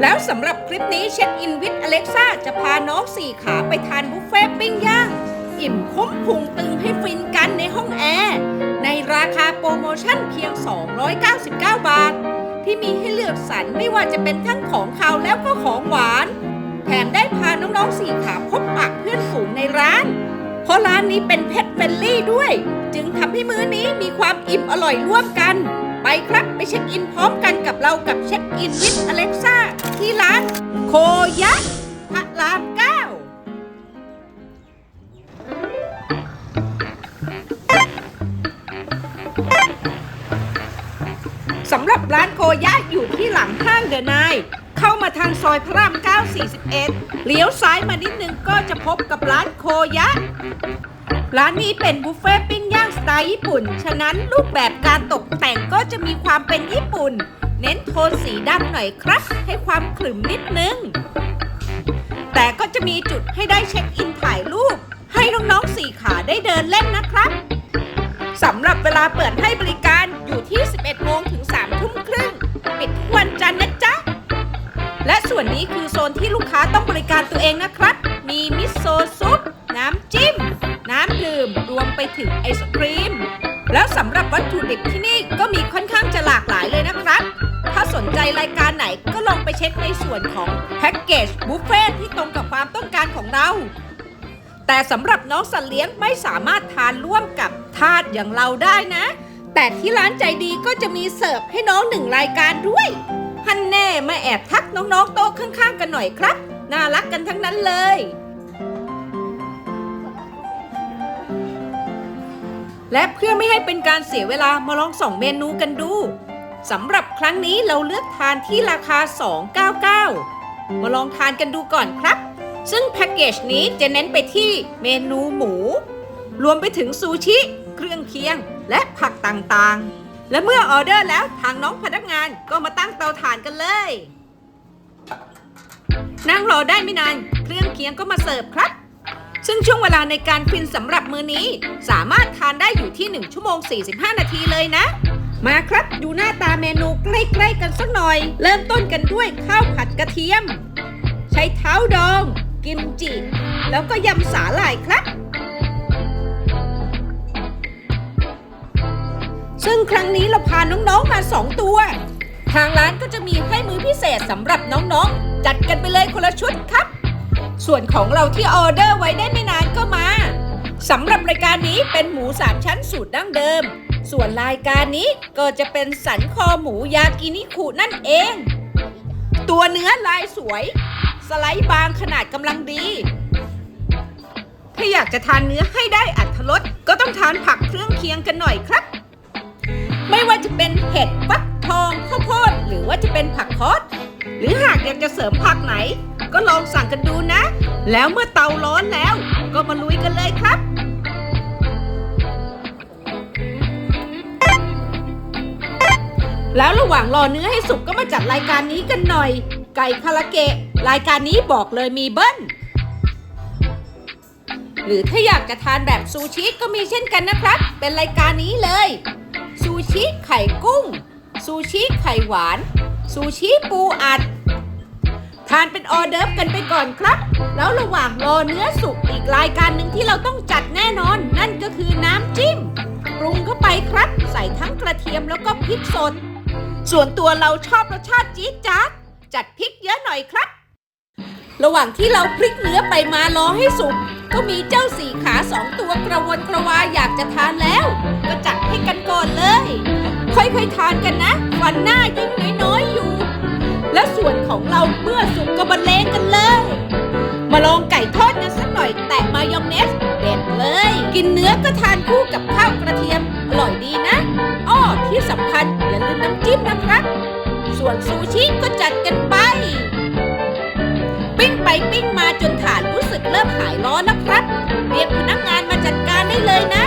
แล้วสำหรับคลิปนี้เช็คอินวิทอเล็กซ่าจะพาน้องสี่ขาไปทานบุฟเฟ่ต์ปิ้งย่าง อิ่มคุ้มพุงตึงให้ฟินกันในห้องแอร์ ในราคาโปรโมชั่นเพียง 299 บาท ที่มีให้เลือกสรรไม่ว่าจะเป็นทั้งของคาวแล้วก็ของหวาน แถมได้พาน้องๆสี่ขาพบปะเพื่อนฝูงในร้าน เพราะร้านนี้เป็นเพ t เฟ n ลี่ด้วย จึงทำให้มื้อนี้มีความอิ่มอร่อยร่วมกัน ไปครับ ไปเช็คอินพร้อมกันกับเรากับเช็คอินวิทอเล็กซ่าที่ร้านโคยะพระรามเก้าสำหรับร้านโคยะอยู่ที่หลังห้างเดนายเข้ามาทางซอยพระราม 9 41 เลี้ยวซ้ายมานิดนึงก็จะพบกับร้านโคยะ ร้านนี้เป็นบุฟเฟ่ต์ปิ้งย่าง ไตล์ญี่ปุ่น ฉะนั้นรูปแบบการตกแต่งก็จะมีความเป็นญี่ปุ่น เน้นโทนสีดำหน่อยครับ ให้ความขรึมนิดนึง แต่ก็จะมีจุดให้ได้เช็คอินถ่ายรูป ให้น้องๆสี่ขาได้เดินเล่นนะครับสำหรับเวลาเปิดให้บริการอยู่ที่ 11 โมงถึง 3 ทุ่มครึ่ง ปิดวันจันทร์นะจ๊ะ และส่วนนี้คือโซนที่ลูกค้าต้องบริการตัวเองนะครับ มีมิโซะซุป น้ำจิ้ม น้ำดื่ม ไปถึงไอศครีม แล้วสำหรับวัตถุดิบที่นี่ก็มีค่อนข้างจะหลากหลายเลยนะครับ ถ้าสนใจรายการไหนก็ลองไปเช็คในส่วนของแพ็กเกจบุฟเฟ่ที่ตรงกับความต้องการของเรา แต่สำหรับน้องสัตว์เลี้ยงไม่สามารถทานร่วมกับทาสอย่างเราได้นะ แต่ที่ร้านใจดีก็จะมีเสิร์ฟให้น้องหนึ่งรายการด้วยฮันแน่มาแอบทักน้องๆโต๊ะข้างๆ กันหน่อยครับ น่ารักกันทั้งนั้นเลย และเพื่อไม่ให้เป็นการเสียเวลามาลองสองเมนูกันดูสำหรับครั้งนี้เราเลือกทานที่ราคา 299 มาลองทานกันดูก่อนครับ ซึ่งแพ็กเกจนี้จะเน้นไปที่เมนูหมู รวมไปถึงซูชิ เครื่องเคียง และผักต่างๆ และเมื่อออเดอร์แล้วทางน้องพนักงานก็มาตั้งเตาถ่านกันเลย นั่งรอได้ไม่นาน เครื่องเคียงก็มาเสิร์ฟครับ ซึ่งช่วงเวลาในการฟินสำหรับมื้อนี้ สามารถทานได้อยู่ที่ 1 ชั่วโมง 45 นาทีเลยนะ มาครับดูหน้าตาเมนูใกล้ๆกันสักหน่อย เริ่มต้นกันด้วยข้าวผัดกระเทียม ใช้เท้าดอง กิมจิ แล้วก็ยำสาหร่ายครับซึ่งครั้งนี้เราพาน้องๆมา 2 ตัว ทางร้านก็จะมีให้มือพิเศษสำหรับน้องๆ จัดกันไปเลยคนละชุดครับ ส่วนของเราที่ออเดอร์ไว้ได้ไม่นานก็มาสำหรับรายการนี้เป็นหมูสามชั้นสูตรดั้งเดิม ส่วนรายการนี้ก็จะเป็นสันคอหมูยากินิคุนั่นเอง ตัวเนื้อลายสวย สไลด์บางขนาดกำลังดี ถ้าอยากจะทานเนื้อให้ได้อัตรสก็ต้องทานผักเครื่องเคียงกันหน่อยครับ ไม่ว่าจะเป็นเห็ดฟักทองข้าวโพดหรือว่าจะเป็นผักคอสหรือหากอยากจะเสริมผักไหน ก็ลองสั่งกันดูนะ แล้วเมื่อเตาร้อนแล้ว ก็มาลุยกันเลยครับ แล้วระหว่างรอเนื้อให้สุกก็มาจัดรายการนี้กันหน่อย ไก่คาราเกะ รายการนี้บอกเลยมีเบิ้ล หรือถ้าอยากจะทานแบบซูชิก็มีเช่นกันนะครับ เป็นรายการนี้เลย ซูชิไข่กุ้ง ซูชิไข่หวาน ซูชิปูอัดานเป็นออเดิร์ฟกันไปก่อนครับ แล้วระหว่างรอเนื้อสุกอีกรายการหนึ่งที่เราต้องจัดแน่นอน นั่นก็คือน้ำจิ้มปรุงเข้าไปครับ ใส่ทั้งกระเทียมแล้วก็พริกสด ส่วนตัวเราชอบรสชาติจี๊ดจ๊าดจัดพริกเยอะหน่อยครับ ระหว่างที่เราพลิกเนื้อไปมารอให้สุกก็มีเจ้าสี่ขาสองตัวกระวนกระวายอยากจะทานแล้ว ก็จัดให้กันก่อนเลย ค่อยๆทานกันนะวันหน้ายิ่งน้อยๆอยู่ และส่วนของเราเมื่อสุกก็บรรเลงกันเลย มาลองไก่ทอดกันสักหน่อยแตะมายองเนสเด็ดเลย กินเนื้อก็ทานคู่กับข้าวกระเทียมอร่อยดีนะอ้อที่สำคัญอย่าลืมน้ำจิ้มนะครับ ส่วนซูชิก็จัดกันไป ปิ้งไปปิ้งมาจนฐานรู้สึกเริ่มหายร้อนแล้วครับ เรียกพนักงานมาจัดการได้เลยนะ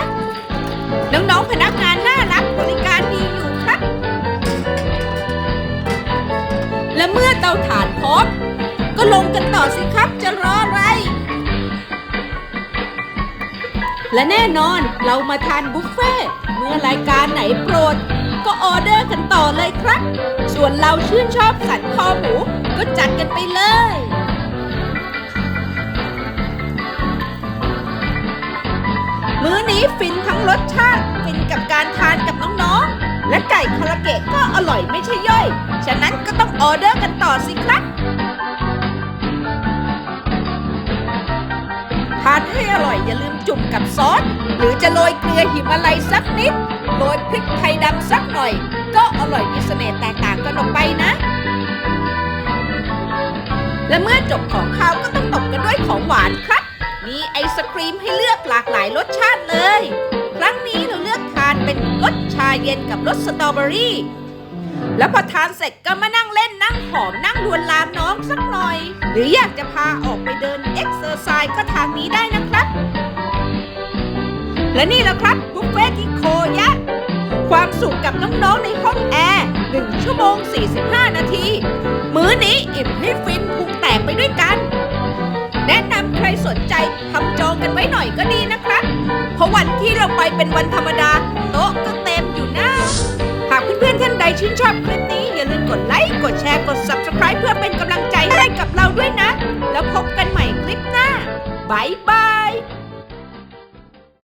น้องๆพนักงานน่า งกันต่อสิครับจะรออะไร และแน่นอนเรามาทานบุฟเฟ่เมื่อรายการไหนโปรด ก็ออเดอร์กันต่อเลยครับ ส่วนเราชื่นชอบสันคอหมูก็จัดกันไปเลยมื้อนี้ฟินทั้งรสชาติ ฟินกับการทานกับน้องๆ และไก่คาราเกะก็อร่อยไม่ใช่ย่อย ฉะนั้นก็ต้องออเดอร์กันต่อสิ กับซอส หรือจะโรยเกลือหิมาลัยสักนิด โรยพริกไทยดำสักหน่อย ก็อร่อยมีเสน่ห์แตกต่างกันออกไปนะ และเมื่อจบของข้าวก็ต้องตบกันด้วยของหวานครับ มีไอศครีมให้เลือกหลากหลายรสชาติเลย ครั้งนี้เราเลือกทานเป็นรสชาเย็นกับรสสตรอเบอรี่ แล้วพอทานเสร็จก็มานั่งเล่นนั่งหอมนั่งลวนลามน้องสักหน่อย หรืออยากจะพาออกไปเดินเอ็กซ์เซอร์ไซส์ก็ทางนี้ได้นะครับ และนี่แหละครับบุฟเฟ่ที่โคยะ ความสุขกับน้องๆในห้องแอร์1ชั่วโมง 45 นาที มื้อนี้อิ่มให้ฟินพุงแตกไปด้วยกัน แนะนำใครสนใจทำจองกันไว้หน่อยก็ดีนะครับ เพราะวันที่เราไปเป็นวันธรรมดา โต๊ะก็เต็มอยู่นะหากเพื่อนๆท่านใดชื่นชอบคลิปนี้ อย่าลืมกดไลค์ กดแชร์ กด Subscribe เพื่อเป็นกำลังใจให้กับเราด้วยนะ แล้วพบกันใหม่คลิปหน้าบายบาย